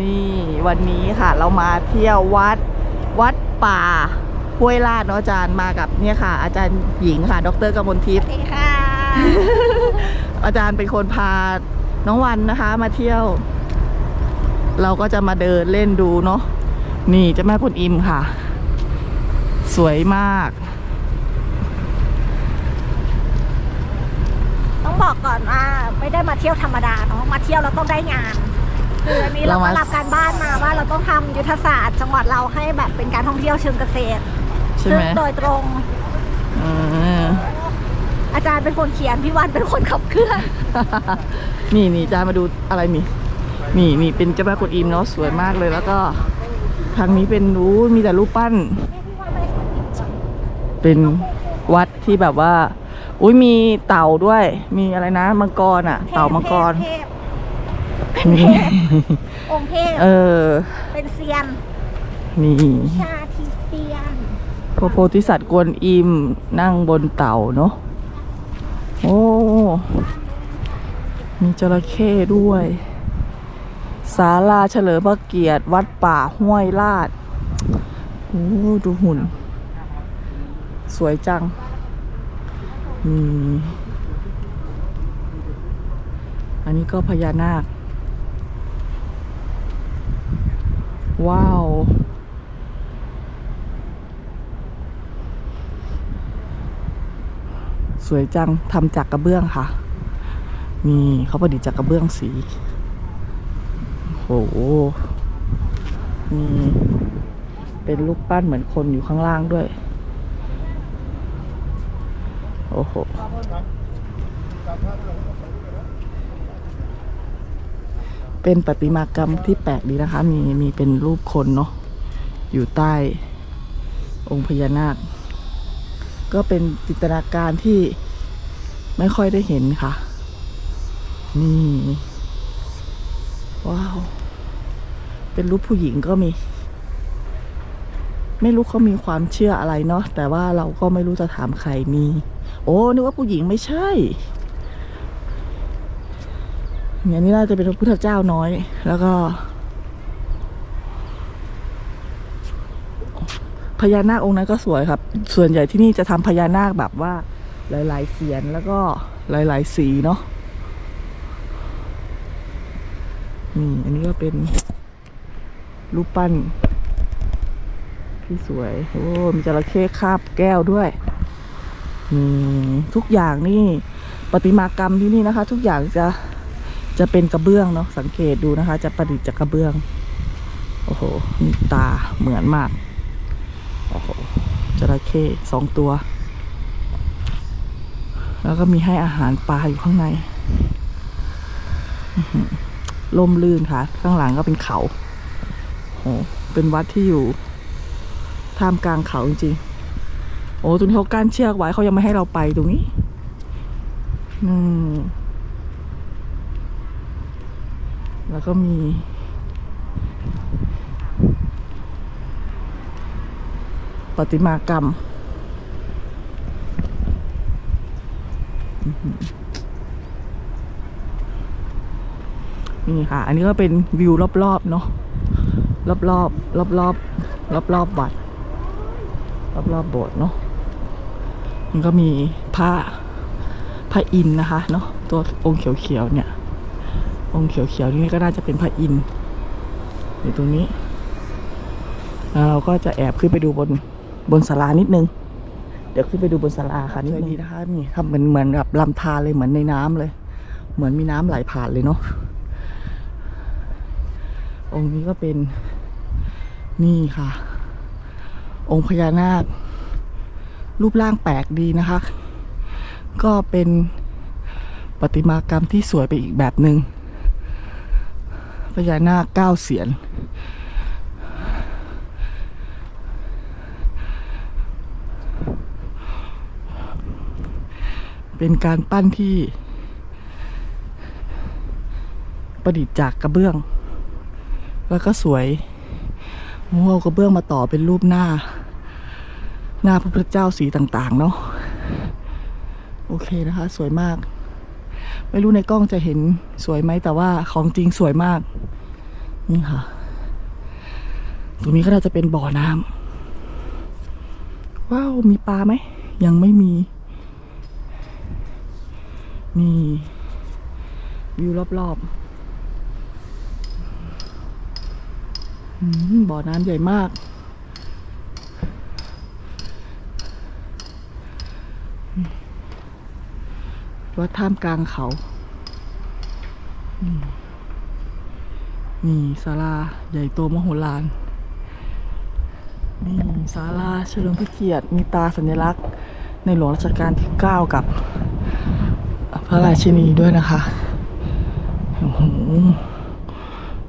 นี่วันนี้ค่ะเรามาเที่ยววัดวัดป่าห้วยลาดเนาะอาจารย์มากับเนี่ยค่ะ อาจารย์หญิงค่ะ ดรกมลทิพย์สวัสดีค่ะ อาจารย์เป็นคนพาน้องวันนะคะ มาเที่ยว เราก็จะมาเดินเล่นดูเนาะนี่เจ้าแม่กุนอิมค่ะ สวยมาก ต้องบอกก่อนว่าไม่ได้มาเที่ยวธรรมดาเนาะมาเที่ยวเราต้องได้งาน คืออันนี้เราเราก็มารับการบ้านมาว่าเราต้องทำยุทธศาสตร์ จังหวัดเราให้แบบเป็นการท่องเที่ยวเชิงเกษตรใช่ซึ่ไหงมโดยตรงอืม อาจารย์เป็นคนเขียนพี่วันเป็นคนขับเคลื่อน นี่นี่จามาดูอะไรนี่ นี่นี่เป็นเจ้าแม่กุนอิมเนาะสวยมากเลยแล้วก็ทางนี้เป็นรู้มีแต่รูปปั้น เป็นวัดที่แบบว่า อุ้ยมีเต่าด้วย มีอะไรนะ มังกรอะ เต่ามังกร เทพ นี่องค์เทพเออ เป็นเซียน นี่ชาทิเซียนพระโพธิสัตว์กวนอิมนั่งบนเต่าเนาะโอ้มีจระเข้ด้วยศาลาเฉลิมพระเกียรติ วัดป่าห้วยลาดโอ้ดูหุ่น สวยจังนี่อันนี้ก็พญานาค ว้าว สวยจังทำจากกระเบื้องค่ะ นี่เขาประดิษฐ์จากกระเบื้องสีโหนี่เป็นรูปปั้นเหมือนคนอยู่ข้างล่างด้วย โอ้โห เป็นประติมากรรมที่แปลกดีนะคะ มีมีเป็นรูปคนเนาะอยู่ใต้องค์พญานาค ก็เป็นจินตนาการที่ไม่ค่อยได้เห็นค่ะ นี่ ว้าว เป็นรูปผู้หญิงก็มี ไม่รู้เขามีความเชื่ออะไรเนาะแต่ว่าเราก็ไม่รู้จะถามใครมี โอ้นึกว่าผู้หญิงไม่ใช่ เนี่ยนี่น่าจะเป็นพระพุทธเจ้าน้อย แล้วก็พญานาคองค์นั้นก็สวยครับ ส่วนใหญ่ที่นี่จะทำพญานาคแบบว่าหลาย ๆ เสียนแล้วก็หลาย ๆ สีเนาะนี่อันนี้ก็เป็นรูปปั้น ที่สวย โอ้ มีจระเข้คาบแก้วด้วยนี่ทุกอย่างนี่ ประติมากรรมที่นี่นะคะ ทุกอย่างจะ จะเป็นกระเบื้องเนาะสังเกตดูนะคะ จะประดิษฐ์จากกระเบื้อง โอ้โหมีตาเหมือนมาก โอ้โหจระเข้สองตัว แล้วก็มีให้อาหารปลาอยู่ข้างในอื้อหือลมลื่นค่ะ ข้างหลังก็เป็นเขาโอ้เป็นวัดที่อยู่ท่ามกลางเขาจริงๆโอ้ตรงนี้เขากั้นเชือกไว้เขายังไม่ให้เราไปตรงนี้อืม แล้วก็มีประติมากรรม นี่ค่ะ อันนี้ก็เป็นวิวรอบๆเนาะรอบๆรอบๆรอบๆวัดรอบๆโบสถ์เนาะมันก็มีพระพระอินนะคะเนาะตัวองค์เขียวๆเนี่ย องค์เขียวๆนี่ก็น่าจะเป็นพระอินทร์อยู่ตรงนี้ แล้วเราก็จะแอบขึ้นไปดูบนบนศาลานิดนึง เดี๋ยวขึ้นไปดูบนศาลาค่ะนิดนึงนะคะนี่ทำเหมือนเหมือนกับลำธารเลยเหมือนในน้ำเลย เหมือนมีน้ำไหลผ่านเลยเนาะองค์นี้ก็เป็นนี่ค่ะ องค์พญานาค รูปร่างแปลกดีนะคะ ก็เป็นประติมากรรมที่สวยไปอีกแบบหนึง่ง พญานาคเก้าเสียน เป็นการปั้นที่ ประดิษฐ์จากกระเบื้อง แล้วก็สวยโอ้เอากระเบื้องมาต่อเป็นรูปหน้า หน้าพระพุทธเจ้าสีต่าง ๆ เนาะโอเคนะคะ สวยมาก ไม่รู้ในกล้องจะเห็นสวยไหมแต่ว่าของจริงสวยมาก นี่ค่ะ ตรงนี้ก็น่าจะเป็นบ่อน้ำว้าว มีปลาไหม ยังไม่มี นี่วิวรอบๆอืมบ่อน้ำใหญ่มาก วัดท่ามกลางเขา นี่ศาลาใหญ่โตมโหฬาร นี่ศาลาเฉลิมพระเกียรติมีตาสัญลักษณ์ ในหลวงรัชกาลที่ 9 กับ พระราชินีด้วยนะคะ โอ้โห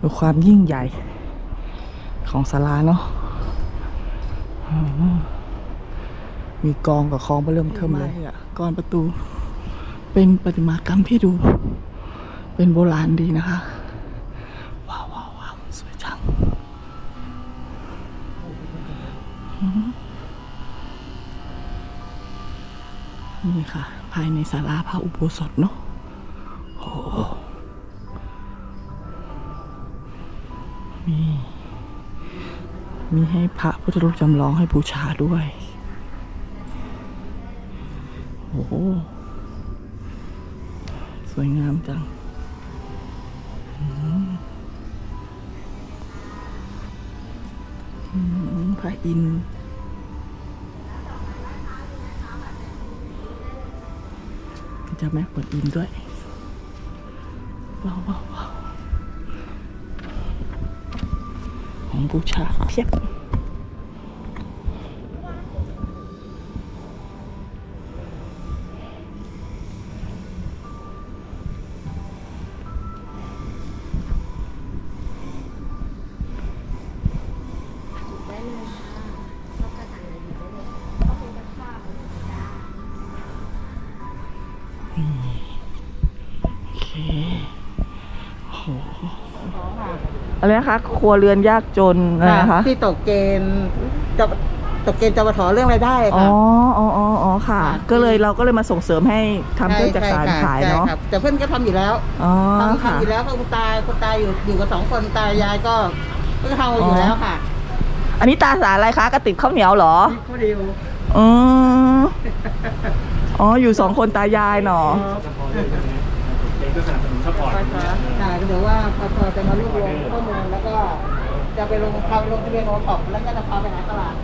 ดูความยิ่งใหญ่ของศาลาเนาะมีกองกับคลองเริ่มเทิมเลยอะกรประตู เป็นประติมากรรมที่ดู เป็นโบราณดีนะคะว้าวว้าววาวสวยจังนี่ค่ะ ภายในศาลาพระอุโบสถเนาะโอ้โหมีมีให้พระพุทธรูปจำลองให้บูชาด้วย โอ้ สวยงามจังพระอินทร์จะแม่กวนอินด้วยว้าวว้าวว้าวของบูชาเพียบ อ้โหอะไรนะคะครัวเรือนยากจนอะไรนะคะที่ตกเกณฑ์จะตกเกณฑ์จปทเรื่องรายได้อ๋อค่ะอ๋ออ๋ออ๋อค่ะค่ะ ก็เลยเราก็เลยมาส่งเสริมให้ทำเครื่องจักสานใช่ขายใช่เนาะครับแต่เพื่อนก็ทำอยู่แล้วอ๋อทำค่ะทำอยู่แล้วก็คุณตาคุณตาอยู่อยู่กับสองคนตายายก็ก็ทำอยู่แล้วค่ะ อันนี้ตาสารอะไรคะกระติบข้าวเหนียวเหรอข้อเดียวอืมอ๋ออยู่สองคนตายายเนาะเอง ก็สนับสนุนซัพพอร์ตค่ะเดี๋ยวว่าพอพอจะมารวบรวมข้อมูลแล้วก็จะไปลงทำลงทะเบียนโอท็อปแล้วก็จะพาไปหาตลาด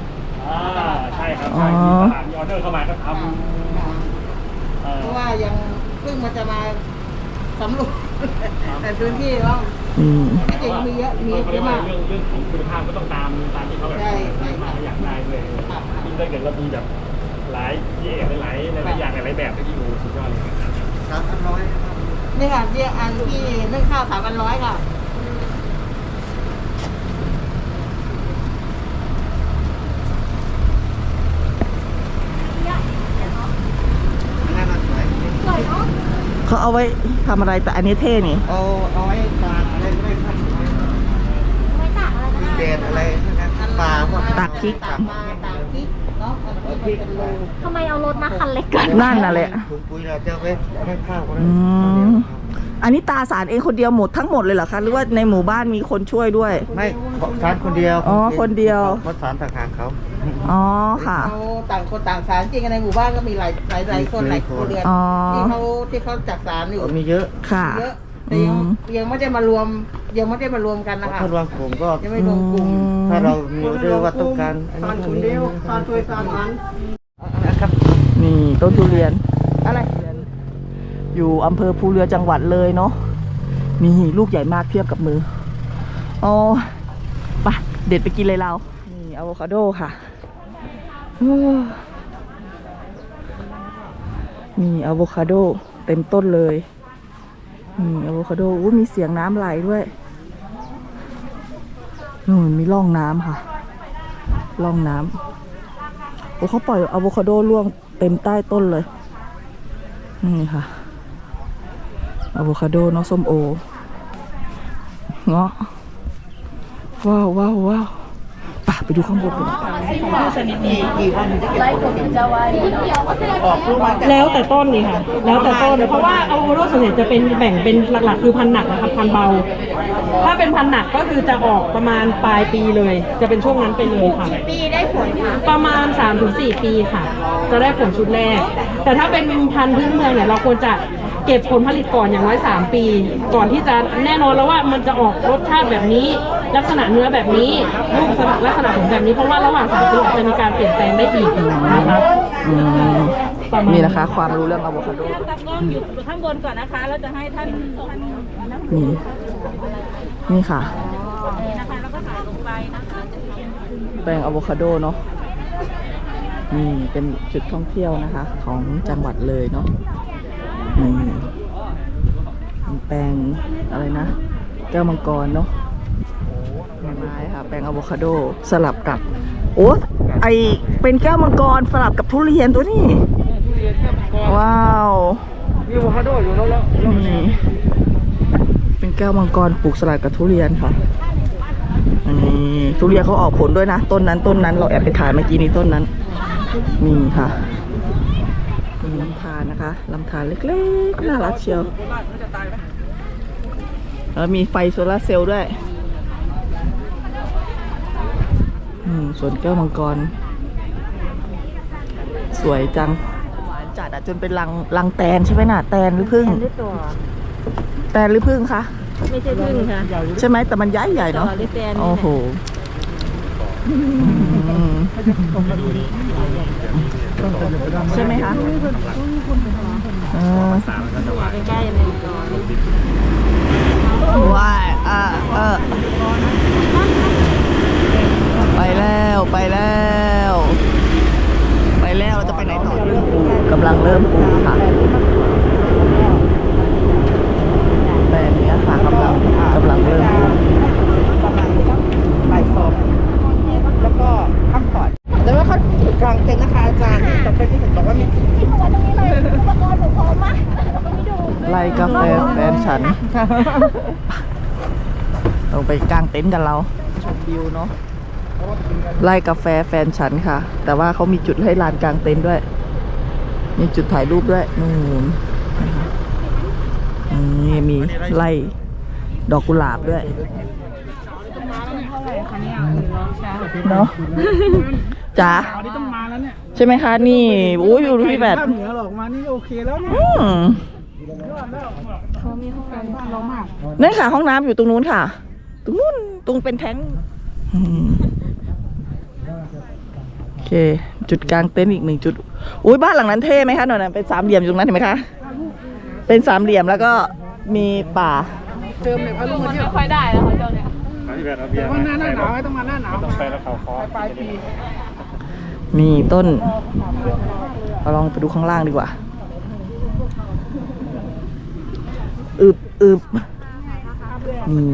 อ่าใช่ครับใช่มีตลาดมีออเดอร์เข้ามาก็ทค่ะค่ะำเอ่อเพราะว่ายังเพิ่งมันจะมาสำรวจแต่พื้นที่เราอืมที่จริงมีเยอะมีเขาเยเรียอะกว่ามากเรื่องเรื่องของคุณภาพก็ต้องตามตามที่เขาแบบใช่ใช่ครับอยากได้ด้วยครับยิ่งถ้าเกิดเรามีแบบหลายเย่หลายหลายอย่างหลายแบบที่อยู่สุดยอดเลยครับสามพันร้อย นี่ค่ะที่อันที่นึ่งข้าวสามพันร้อยค่ะสวยเนาะเขาเอาไว้ทำอะไรแต่อันนี้เท่นี่เอาเอาไว้ตากอะไรก็ได้ครับไม่ต่างอะไรก็ได้เดดอะไรนะครับปลาพวกตากพริกตากปลาตากพริกเนาะตากพริกเป็นโล ทำไมเอารถมาคันเล็กเกินนั่นน่ะแหละถุงปุ๋ยเราจะเอาไว้ให้ข้าวอืมอันนี้ตาสารเองคนเดียวหมดทั้งหมดเลยเหรอคะ หรือว่าในหมู่บ้านมีคนช่วยด้วย ไม่สารคนเดียวอ๋อคนเดียวเพราะสารต่างหากเขา อ๋อค่ะ เขาต่างคนต่างสารจริงๆในหมู่บ้านก็มีหลายหลายหลายคนหลายครัวเรือนอ๋อ ที่เขาที่เขาจัดสารอยู่มีเยอะค่ะ เยอะ แต่ยังอืม ยังไม่ได้มารวม ยังไม่ได้มารวมกันนะคะถ้ารวมกลุ่มก็ยังไม่รวมกลุ่มถ้าเรามีออเดอร์ว่าต้องการอันนี้ตรงนี้สารตัวสารมันนะครับนี่ต้นทุเรียน อะไรอยู่อำเภอภูเรือจังหวัดเลยเนาะนี่ลูกใหญ่มากเทียบกับมืออ๋อไปเด็ดไปกินเลยเรา นี่อะโวคาโดค่ะโอ้นี่อะโวคาโดเต็มต้นเลย นี่อะโวคาโดอู้มีเสียงน้ำไหลด้วยนู่นมีร่องน้ำค่ะ ร่องน้ำโอ้เขาปล่อยอะโวคาโดร่วงเต็มใต้ต้นเลย นี่ค่ะอะโวคาโดเนาะส้มโอ เงาะว้าวว้าวว้าว ไปไปไปดูข้างบนกันกี่วันจะเก็บผลผลิตออกลูกมาจากแล้วแต่ต้นนี่ค่ะ แล้วแต่ต้น เพราะว่าอะโวคาโดส่วนใหญ่จะเป็นแบ่งเป็นหลักๆ คือพันธุ์หนักนะครับพันธุ์เบา ถ้าเป็นพันธุ์หนักก็คือจะออกประมาณปลายปีเลย จะเป็นช่วงนั้นไปเลยค่ะ ปีได้ผลค่ะประมาณ 3-4 ปีค่ะ จะได้ผลชุดแรก แต่ถ้าเป็นพันธุ์พื้นเมืองเนี่ยเราควรจะ เก็บผลผลิตก่อนอย่างน้อย 3 ปี ก่อนที่จะแน่นอนแล้วว่ามันจะออกรสชาติแบบนี้ ลักษณะเนื้อแบบนี้รูปลักษณะผลแบบนี้เพราะว่าระหว่างสามปีอาจจะมีการเปลี่ยนแปลงได้อีกนะคะอืมประมาณนี่นะคะ ความรู้เรื่องอะโวคาโดตักล้องอยู่ข้างบนก่อนนะคะแล้วจะให้ท่านท่านนี่นี่ค่ะนี่นะคะแล้วก็ถ่ายลงไปนะคะแปลงอะโวคาโดเนาะนี่เป็นจุดท่องเที่ยวนะคะ ของจังหวัดเลยเนาะ นี่เป็นแปลงอะไรนะ แก้วมังกรเนาะไม้ค่ะ แปลงอะโวคาโดสลับกับ โอ้ไอเป็นแก้วมังกรสลับกับทุเรียนตัวนี้ ว้าวมีอะโวคาโดอยู่แล้วแล้วนี่เป็นแก้วมังกรปลูกสลับกับทุเรียนค่ะอันนี้ทุเรียนเขาออกผลด้วยนะ ต้นนั้นต้นนั้นเราแอบไปถ่ายเมื่อกี้นี้ต้นนั้นนี่ค่ะมีลำธาร นะคะลำธารเล็กๆ น่ารักเชียว แล้วมีไฟโซลาร์เซลล์ด้วยอืมส่วนแก้วมังกร สวยจัง หวานจัดอะจนเป็นรังรังแตนใช่ไหมน่ะ แตนหรือพึ่งด้วยตัวแตนหรือพึ่งคะไม่ใช่พึ่งค่ะ ใช่ไหมแต่มันย้ายใหญ่เนาะต่อหรือแตนนี่แหละโอ้โหอืม ใช่ไหมคะเออสามก็จะหวานใกล้ๆเลยก่อนว้ายอะเออไปแล้ว ไปแล้ว ไปแล้วเราจะไปไหนต่อกำลังเริ่มปลูกค่ะแปลงเนี้ยค่ะกำลังกำลังเริ่มปลูก ประมาณสักบ่ายสองแล้วก็พักผ่อนแต่ว่าเขากลางเต็นท์นะคะอาจารย์ที่ตอนที่ผมบอกว่ามี ไล่กาแฟแฟนฉันเราไปกางเต็นท์กันเรา ชมวิวเนาะไล่กาแฟแฟนฉันค่ะ แต่ว่าเขามีจุดให้ลานกางเต็นท์ด้วย มีจุดถ่ายรูปด้วยนู่นนะคะนี่มีไล่ดอกกุหลาบด้วยเนาะจ๋าอันนี้ต้องมาแล้วเนี่ยใช่ไหมคะนี่โอ้ยอยู่ที่แบบภาคเหนือหรอกมานี่ก็โอเคแล้วเนี่ยอืมเขามีห้องน้ำบ้านเรามากนั่นค่ะห้องน้ำอยู่ตรงนู้นค่ะ ตรงนู้น ตรงเป็นแท้งอืมโอเค จุดกลางเต็นท์อีกหนึ่งจุด อุ้ยบ้านหลังนั้นเท่ไหมคะหน่อยนะเป็นสามเหลี่ยมอยู่ตรงนั้นเห็นไหมคะ เป็นสามเหลี่ยมแล้วก็มีป่าเจิมเลยพาลูกมาเที่ยวค่อยได้แล้วค่ะเจ้าเนี่ยมาที่แบบเอาเบียร์ว่าหน้าหน้าหนาวไม่ต้องมาหน้าหนาวต้องไปแล้วเขาคอปลายปีมีต้นเราลองไปดูข้างล่างดีกว่า อึบอึบนี่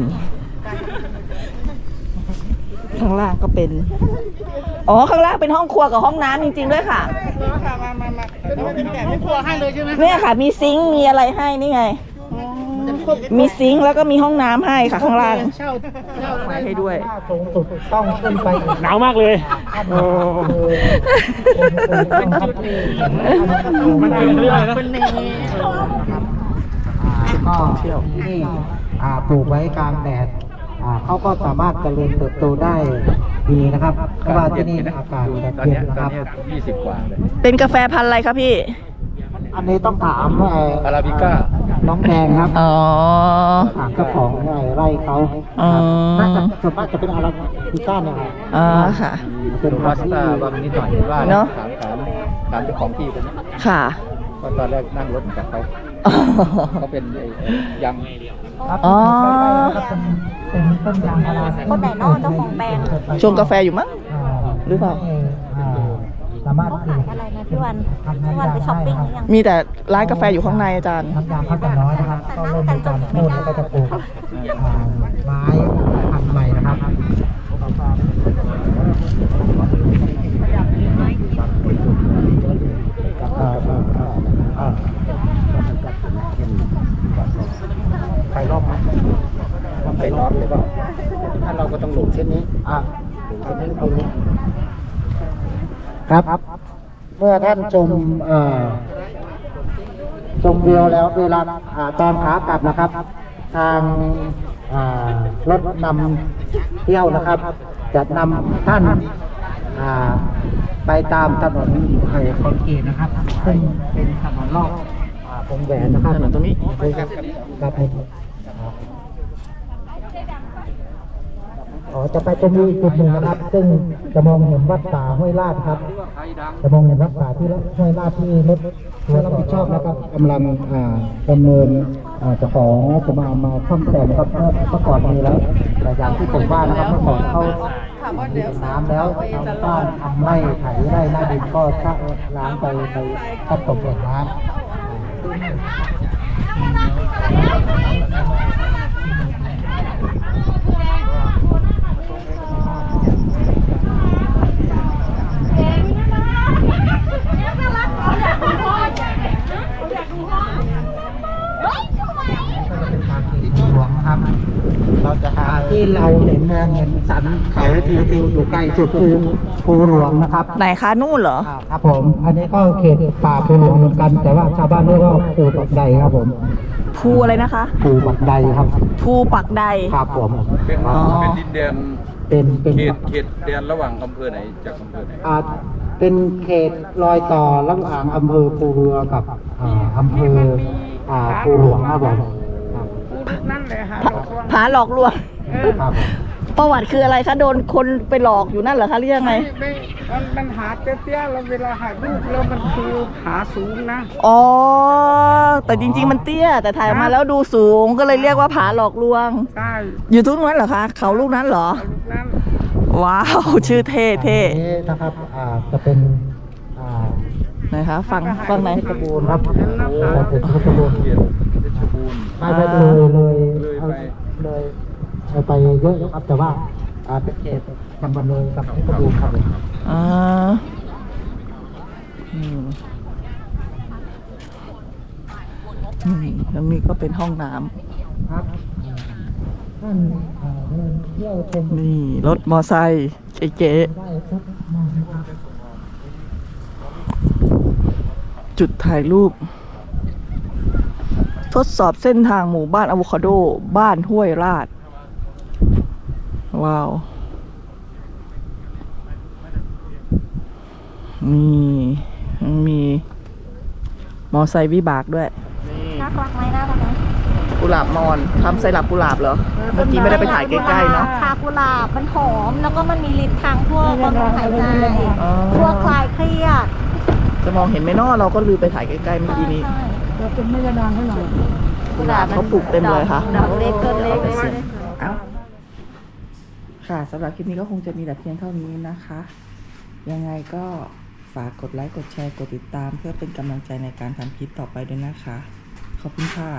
ข้างล่างก็เป็น อ๋อ ข้างล่างเป็นห้องครัวกับห้องน้ำจริง ๆ ด้วยค่ะ ค่ะมามามาเดี๋ยวเป็นแบบไม่กลัวให้เลยใช่ไหมเนี่ยค่ะ มีซิงค์มีอะไรให้นี่ไง มีซิงค์แล้วก็มีห้องน้ำให้ค่ะ ข้างล่างเช่าเช่าไว้ให้ด้วยสูงสุดต้องขึ้นไปหนาวมากเลยโอ้มันเป็นเรื่องอะไรนะก็ที่อ่าปลูกไว้กลางแดด เขาก็สามารถเจริญเติบโตได้ดีนะครับเพราะว่าที่นี่อากาศจะเย็นนะครับเป็นกาแฟพันธุ์อะไรครับพี่ อันนี้ต้องถามว่าอาราบิก้าน้องแดงครับอ๋อ ถามเจ้าของไร่ไร่เขาอ๋อ น่าจะส่วนมากจะเป็นอาราบิก้าเนี่ยครับอ๋อค่ะ เป็นดูพัวานสธุ์ที่ต้าบางนิดหน่อยว่าเนอะ ถามถามถามเจ้าของที่คนนี้ค่ะเพราะตอนแรกนั่งรถมากับเขาอ๋อ เขาเป็นไอ้ไอ้ยังอ๋อ เป็นต้นยางพาราคนไหนนอกเจ้าของแบรนด์ ชงกาแฟอยู่มั้ง หรือเปล่า สามารถเขาขายอะไรนะพี่วันพี่วันไปช้อปปิ้งหรือยังมีแต่ร้านกาแฟอยู่ข้างในอาจารย์ น้ำยางเขาจะน้อยนะครับก็เริ่มมีการโค่นแล้วก็จะปลูกอ่าไม้พันธุ์ใหม่นะครับอ่าอ่าอ่าอ่า ไปรอบไหมไปรอบเลยเปล่าถ้าเราก็ต้องหลบเส้นนี้ อะครับ เมื่อท่านชมเอ่อชมวิวแล้วเวลาอ่าตอนขากลับนะครับ ทางอ่ารถนำเที่ยวนะครับ จะนำท่านอ่าไปตามถนนไอ้คอนกรีตนะครับซึ่งเป็นถนนรอบอ่าวงแหวนนะครับถนนตรงนี้ครับครับผม อ๋อจะไปตรงนี้อีกจุดหนึ่งนะครับ ซึ่งจะมองเห็นวัดป่าห้วยลาดครับ จะมองเห็นวัดป่าที่ห้วยลาดที่รถทัวรับผิดชอบนะครับกำลังอ่าดำเนินอ่าจะขอจะมามาซ่อมแซมครับเมื่อเมื่อก่อนมีแล้วแต่อย่างที่ผมว่านะครับเมื่อก่อนเขาน้ำแล้วชาวบ้านทำไร่ไถไร่หน้าดินก็ชักล้างไปไปทับตกแหล่งน้ำ เป็นทางที่หลวงครับ เราจะหา ที่เราเห็นมองเห็นสันเขาทิวทิวอยู่ใกล้สุดคือภูหลวงนะครับไหนคะนู่นเหรออ่าครับผม อันนี้ก็เขตป่าภูหลวงเหมือนกัน แต่ว่าชาวบ้านเรียกว่าภูปักใดครับผมภูอะไรนะคะภูปักใดครับภูปักใดครับผมเป็นอ๋อเป็นดินแดนเป็นเป็นเขตเขตแดนระหว่างอำเภอไหนจากอำเภอไหนอ่าเป็นเขตรอยต่อระหว่างอำเภอภูเรือกับอ่าอำเภออ่าภูหลวงครับผมครับผาหลอกลวง ครับผมประวัติคืออะไรคะโดนคนไปหลอกอยู่นั่นเหรอคะหรือยังไง ไม่มันมันหาเตี้ยๆแล้วเวลาถ่ายรูปแล้วมันคือหาสูงนะ อ๋อ แต่จริง ๆ มันเตี้ย แต่ถ่ายออกมาแล้วดูสูงก็เลยเรียกว่าผาหลอกลวง ใช่อยู่ทุกนั้นเหรอคะ เขาลูกนั้นเหรอลูกนั้นว้าว ชื่อเท่เท่อันนี้นะครับอ่าจะเป็นอ่านะคะฟังฟังไหนเพชรบูรณ์ครับจะเป็นเพชรบูรณ์เขตเพชรบูรณ์ไปไปเลยเลยเลยไปเลยเอา ไปเยอะครับ แต่ว่าอาเป็นเขตจังหวัดเลยกับเพชรบูรณ์ครับอ่าอืมอืมแล้วนี่ก็เป็นห้องน้ำครับท่านเดินเที่ยวชมนี่รถมอไซค์เก๋ๆจุดถ่ายรูป ทดสอบเส้นทางหมู่บ้านอะโวคาโด บ้านห้วยราด ว้าว นี่มีมอไซค์วิบากด้วยน่ารักไหมน่ารักไหมกุหลาบมอนทำไซรัปกุหลาบเหรอ เมื่อกี้ไม่ได้ไปถ่ายใกล้ๆเนาะชากุหลาบมันหอม แล้วก็มันมีฤทธิ์ทางพวกบำรุงหายใจอ๋อพวกคลายเครียด จะมองเห็นไหมเนาะเราก็ลืมไปถ่ายใกล้ๆเมื่อกี้นี้ใช่เราเป็นไม่ยานานให้หน่อยกุหลาบเขาปลูกเต็มเลยค่ะดอกเล็กก็เล็กเอ้า ค่ะสำหรับคลิปนี้ก็คงจะมีแต่เพียงเท่านี้นะคะ ยังไงก็ฝากกดไลค์ กดแชร์ กดติดตาม เพื่อเป็นกำลังใจในการทำคลิปต่อไปด้วยนะคะ ขอบคุณค่ะ